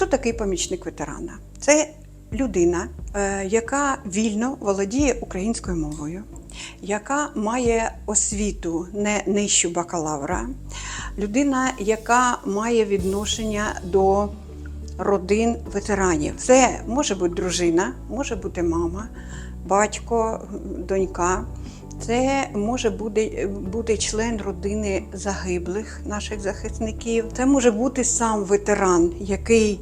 Хто такий помічник ветерана? Це людина, е, яка вільно володіє українською мовою, яка має освіту не нижчу бакалавра, людина, яка має відношення до родин ветеранів. Це може бути дружина, може бути мама, батько, донька. Це може бути, бути член родини загиблих наших захисників. Це може бути сам ветеран, який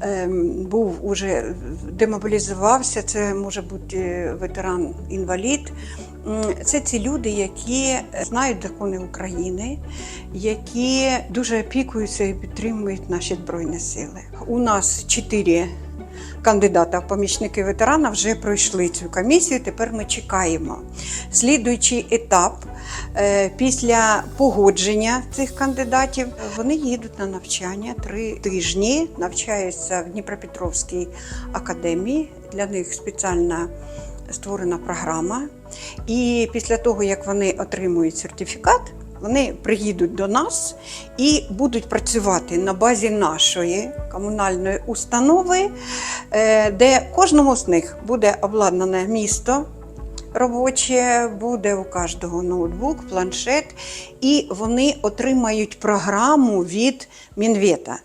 ем, був уже демобілізувався. Це може бути ветеран-інвалід. Це ці люди, які знають закони України, які дуже опікуються і підтримують наші збройні сили. У нас чотири кандидата в помічники ветерана вже пройшли цю комісію. Тепер ми чекаємо. Слідуючий етап е, після погодження цих кандидатів вони їдуть на навчання три тижні, навчаються в Дніпропетровській академії. Для них спеціальна створена програма. І після того, як вони отримують сертифікат, вони приїдуть до нас і будуть працювати на базі нашої комунальної установи, е, де кожному з них буде обладнане місто робоче, буде у кожного ноутбук, планшет, і вони отримають програму від Мінвета.